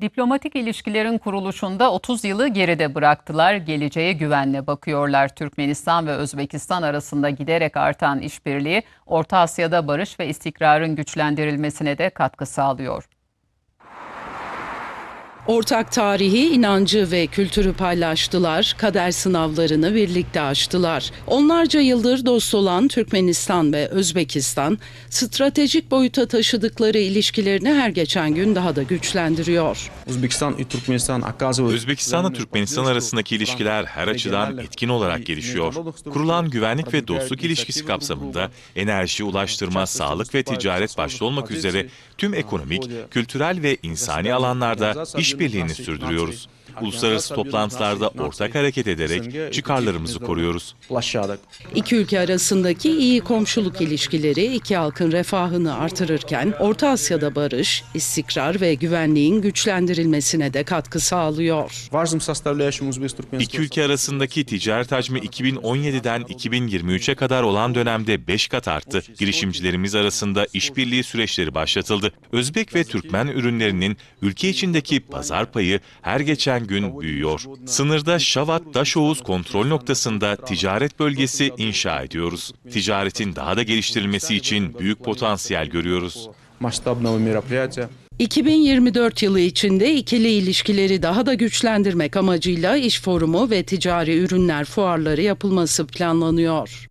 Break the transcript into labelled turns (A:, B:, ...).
A: Diplomatik ilişkilerin kuruluşunda 30 yılı geride bıraktılar. Geleceğe güvenle bakıyorlar. Türkmenistan ve Özbekistan arasında giderek artan işbirliği Orta Asya'da barış ve istikrarın güçlendirilmesine de katkı sağlıyor.
B: Ortak tarihi, inancı ve kültürü paylaştılar, kader sınavlarını birlikte aştılar. Onlarca yıldır dost olan Türkmenistan ve Özbekistan, stratejik boyuta taşıdıkları ilişkilerini her geçen gün daha da güçlendiriyor.
C: Özbekistan'la Türkmenistan arasındaki ilişkiler her açıdan etkin olarak gelişiyor. Kurulan güvenlik ve dostluk ilişkisi kapsamında enerji, ulaştırma, sağlık ve ticaret başta olmak üzere tüm ekonomik, kültürel ve insani alanlarda iş işbirliğini sürdürüyoruz. Uluslararası toplantılarda ortak hareket ederek çıkarlarımızı koruyoruz.
B: İki ülke arasındaki iyi komşuluk ilişkileri iki halkın refahını artırırken Orta Asya'da barış, istikrar ve güvenliğin güçlendirilmesine de katkı sağlıyor.
C: İki ülke arasındaki ticaret hacmi 2017'den 2023'e kadar olan dönemde 5 kat arttı. Girişimcilerimiz arasında işbirliği süreçleri başlatıldı. Özbek ve Türkmen ürünlerinin ülke içindeki pazar pazar payı her geçen gün büyüyor. Sınırda Şavat Daşoğuz kontrol noktasında ticaret bölgesi inşa ediyoruz. Ticaretin daha da geliştirilmesi için büyük potansiyel görüyoruz.
B: 2024 yılı içinde ikili ilişkileri daha da güçlendirmek amacıyla iş forumu ve ticari ürünler fuarları yapılması planlanıyor.